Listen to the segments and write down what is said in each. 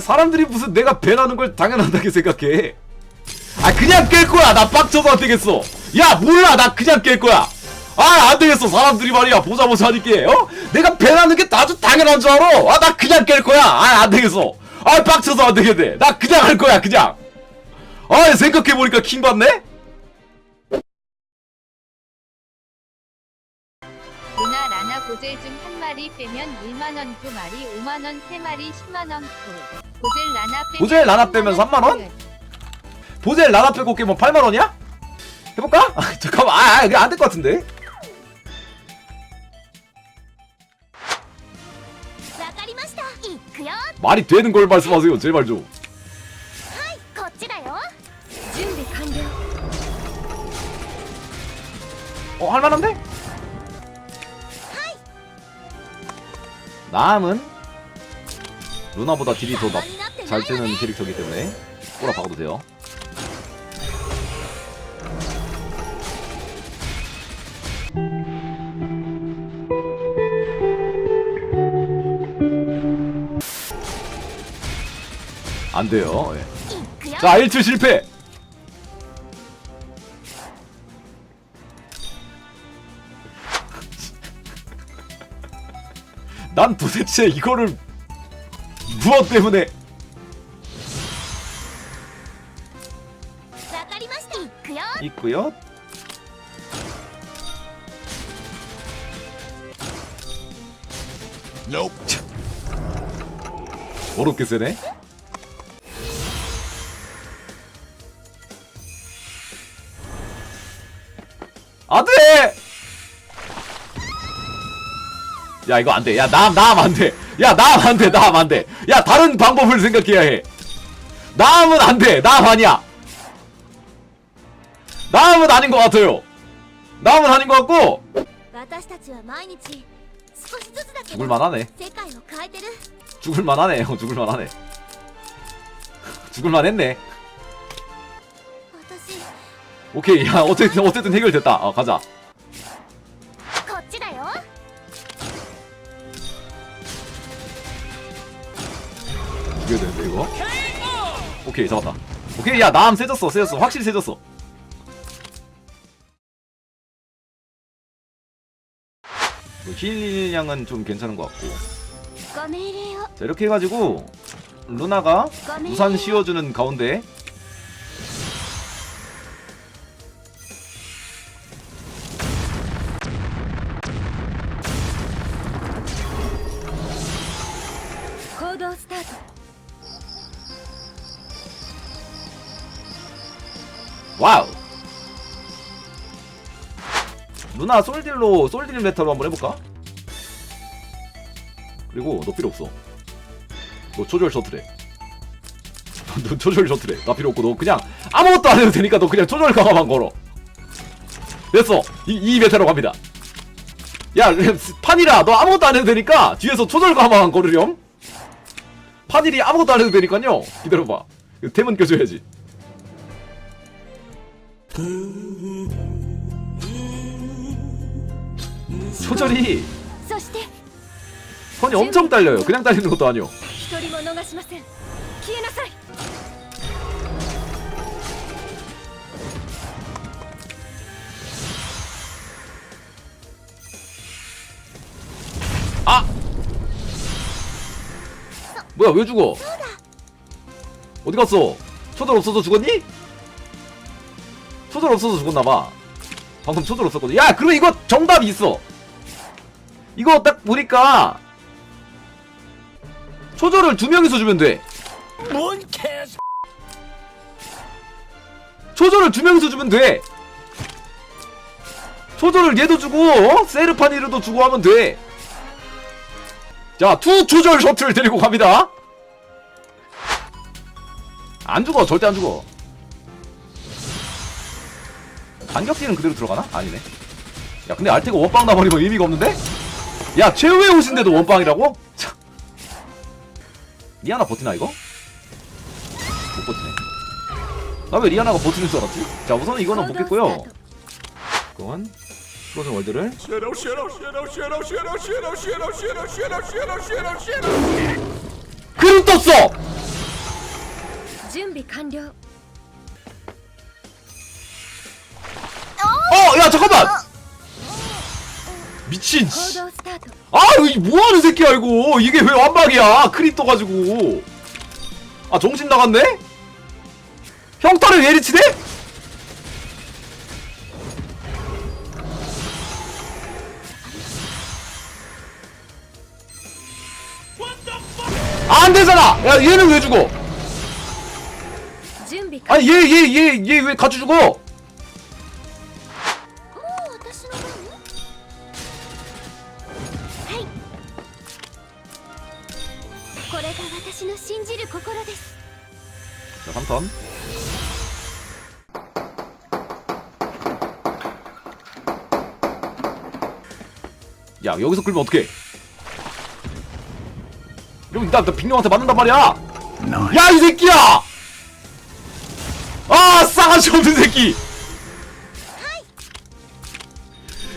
사람들이 무슨 내가 배나는 걸 당연하다게 생각해. 아 그냥 깰 거야. 나 빡쳐서 안 되겠어. 야 몰라. 나 그냥 깰 거야. 아 안 되겠어. 사람들이 말이야 보자 보자 하니까 어? 내가 배나는 게 아주 당연한 줄 알아. 아 나 그냥 깰 거야. 아 안 되겠어. 아 빡쳐서 안 되겠네. 나 그냥 할 거야. 그냥. 아 생각해 보니까 킹 받네. 고젤 중 한 마리 빼면 1만원, 두 마리 5만원, 세 마리 10만원. 고젤 라나 빼면 고젤 라나 빼면 3만원? 보젤 라나 빼고 게뭐 8만원이야? 해볼까? 아, 잠깐만, 아, 아 이게 안될 것 같은데? 말이 되는 걸 말씀하세요, 제발 좀. 어, 할만한데? 남은 루나보다 딜이 더 잘 뜨는 캐릭터이기 때문에 꼬라 박아도 돼요. 안 돼요. 예. 자 1투 실패! 난 도대체 이거를 무엇 때문에 있고요. 노. 어렵게 쓰네. 야 이거 안돼. 야나나안돼 야나안돼나안돼 야 다른 방법을 생각해야 해. 나암은 안돼. 나암 아니야. 나암은 아닌 것 같아요. 나암은 아닌 것 같고. 어, 죽을만하네. 죽을만하네. 죽을만하네. 죽을만했네. 오케이. 야 어쨌든 어쨌든 해결됐다. 어 가자. 죽여야 되는데 이거? 오케이 잡았다. 오케이 야나암 세졌어 세졌어. 확실히 세졌어. 뭐, 힐링량은 좀 괜찮은 것 같고. 자 이렇게 해가지고 루나가 우산 씌워주는 가운데. 와우. 누나 솔딜로 솔딜 메타로 한번 해볼까? 그리고 너 필요 없어. 너 조절 셔틀해. 너 조절 셔틀해. 나 필요 없고 너 그냥 아무것도 안 해도 되니까 너 그냥 조절 강화만 걸어. 됐어. 이, 이 메타로 갑니다. 야 판이라 너 아무것도 안 해도 되니까 뒤에서 조절 강화만 걸으렴. 판일이 아무것도 안 해도 되니까요. 기다려봐. 템은 껴줘야지 조절이 선이 엄청 딸려요. 그냥 딸리는 것도 아니요. 아! 뭐야 왜 죽어? 어디 갔어? 초달 없어서 죽었니? 초절 없어서 죽었나봐. 방금 초절 없었거든. 야, 그럼 이거 정답이 있어. 이거 딱 보니까 초절을 두 명이서 주면 돼. 뭔 개소 초절을 두 명이서 주면 돼. 초절을 얘도 주고 어? 세르파니르도 주고 하면 돼. 자, 투 초절 셔틀 데리고 갑니다. 안 죽어, 절대 안 죽어. 반격기는 그대로 들어가나? 아니네. 야, 근데 알테가 원빵 나버리면 의미가 없는데? 야, 최후의 옷인데도 원빵이라고? 참. 리아나 버티나 이거? 못 버티네. 나 왜 리아나가 버티는 줄 알았지? 자, 우선은 이거는 못 깼고요. 이건 프로즌 월드를 쉐로 쉐로 쉐로 쉐로 잠깐만 아! 미친 씨. 아 여기 뭐하는 새끼야 이거 이게 왜 완박이야 크립 떠가지고 아 정신 나갔네? 형타를 예리 치네? 아, 안 되잖아! 야, 얘는 왜 죽어? 아니, 얘, 얘, 얘, 얘 왜 같이 죽어? 야 여기서 끌면 어떡해? 이러면 나, 나 빅룡한테 맞는단 말이야! 야 이 새끼야! 아 싸가지 없는 새끼!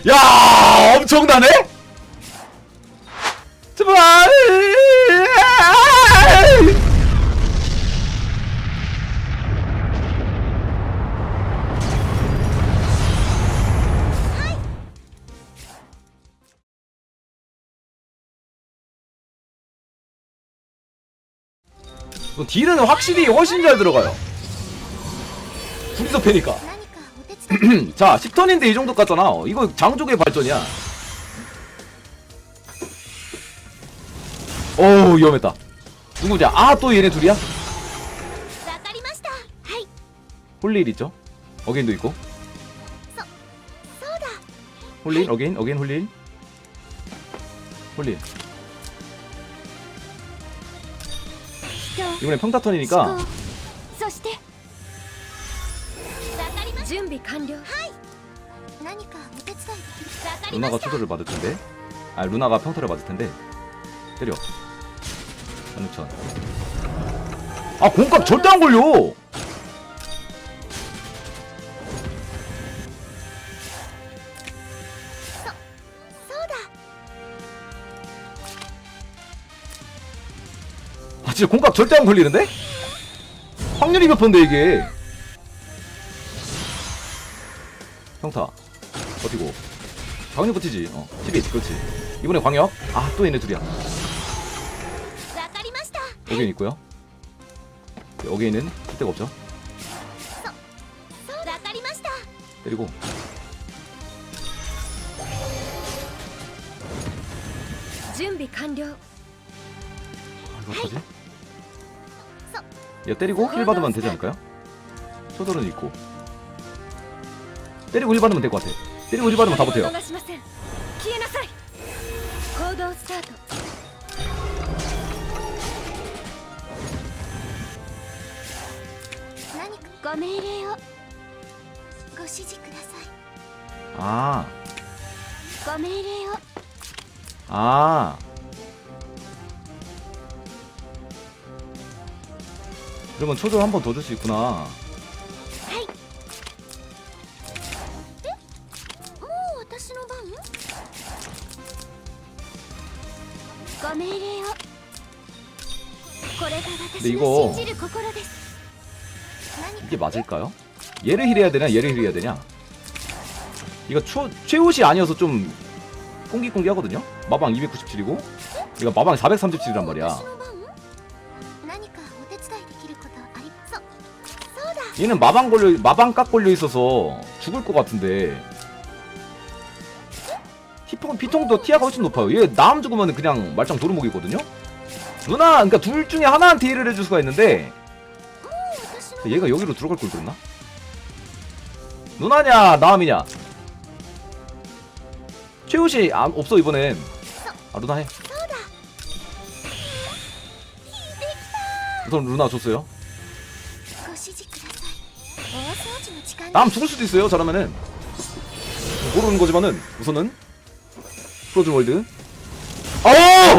야 엄청나네 그 딜은 확실히 훨씬 잘 들어가요. 둘이서 패니까. 자 10턴인데 이 정도 같잖아. 어, 이거 장족의 발전이야. 어우 위험했다. 누구냐? 아 또 얘네 둘이야? 홀릴 있죠? 어게인도 있고. 홀릴 어게인 어게인 홀릴. 홀릴. 이번에 평타턴이니까 루나가 초소를 받을 텐데. 아 루나가 평타를 받을 텐데. 때려. 16,000아 공값 절대 안 걸려. 진짜 공각 절대 안 걸리는데? 확률이 몇 번데 이게? 형타. 버티고. 광역 버티지. 어 티빗 그렇지. 이번에 광역. 아 또 얘네 둘이야. 여기는 있고요. 여기에는 힐대가 없죠. 때리고. 준비 완료 아 이거 어지? 얘 때리고 힐 받으면 되지 않을까요? 초돌은 있고. 때리고 힐 받으면 될 것 같아. 때리고 힐 받으면 다 못해요. 逃し 그러면 초조 한 번 더 줄 수 있구나. 근데 이거 이게 맞을까요? 얘를 힐해야 되냐? 얘를 힐해야 되냐? 이거 초, 최우시 아니어서 좀 꽁기꽁기하거든요? 마방 297이고 이거 마방 437이란 말이야 얘는 마방 걸려 마방깍 걸려 있어서 죽을 것 같은데. 피통 피통도 티아가 훨씬 높아요. 얘 나음 죽으면 그냥 말짱 도루묵이거든요. 누나, 그러니까 둘 중에 하나한테 일을 해줄 수가 있는데 얘가 여기로 들어갈 걸 그랬나? 누나냐, 나음이냐? 최우씨 아, 없어 이번엔. 아 루나 해. 우선 루나 줬어요. 남 죽을 수도 있어요 저러면은. 모르는 거지만은 우선은 프로즌 월드. 어,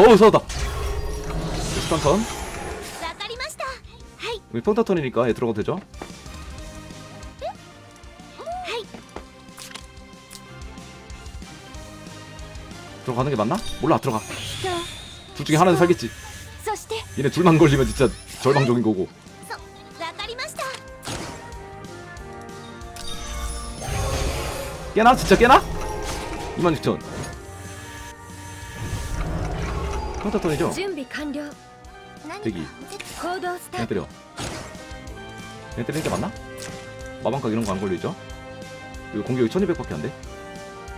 어어 살았다. 스턴턴. 우리 평타턴이니까 얘 들어가도 되죠? 들어가는 게 맞나? 몰라 들어가. 둘 중에 하나는 살겠지. 얘네 둘만 걸리면 진짜 절망적인 거고. 깨나? 진짜 깨나? 26,000 평타톤이죠? 준비 완료. 대기 행동 그냥 때려 그냥 때리는 게 맞나? 마방각 이런 거 안 걸리죠? 이거 공격이 1200밖에 안 돼?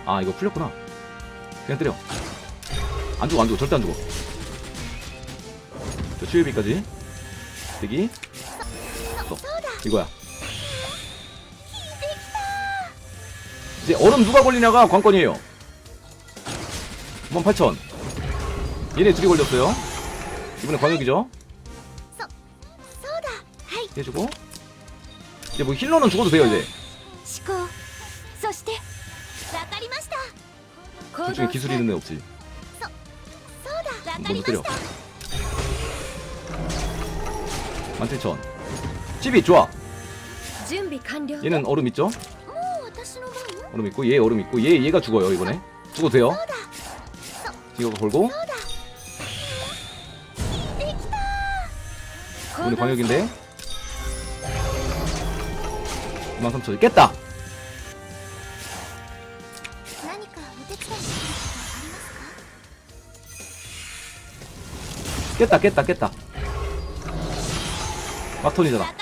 아 이거 풀렸구나 그냥 때려 안 죽어 안 죽어 절대 안 죽어 저 치유비까지 대기 이거야 이제 얼음 누가 걸리냐가 관건이에요. 18,000 얘네 둘이 걸렸어요. 이번에 광역이죠? 해주고. 이제 뭐 힐러는 죽어도 돼요 이제. 그중에 기술이 있는 애 없지. 먼저 때려. 만태천. 집이 좋아. 얘는 얼음 있죠? 얼음 있고 얘 얼음 있고 얘 얘가 죽어요 이번에. 죽어도 돼요. 이거 걸고. 오늘 광역인데. 23,000 깼다. 깼다 깼다 깼다. 막톤이잖아.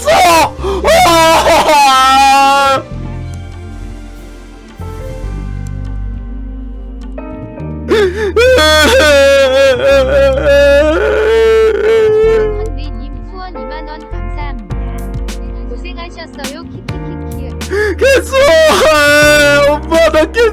깼어! 엄마 나 깼어!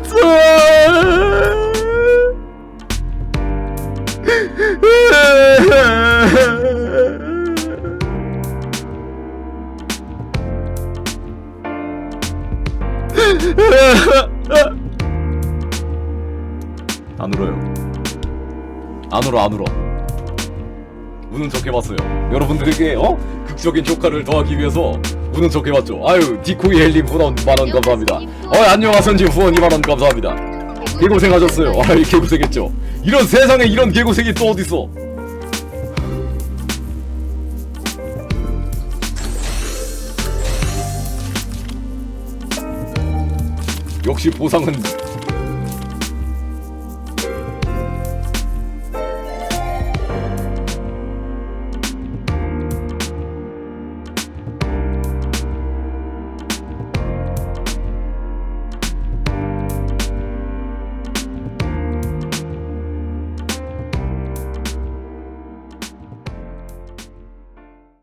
안 울어요. 안 울어 안 울어. 우는 척 해봤어요. 여러분들에게 어 극적인 효과를 더하기 위해서 우는 척 해봤죠. 아유 디코이 헬님 후원 만원 감사합니다. 어 안녕하선님 후원 2만원 감사합니다. 개고생하셨어요. 아이 개고생했죠. 이런 세상에 이런 개고생이 또 어딨어? 역시 보상은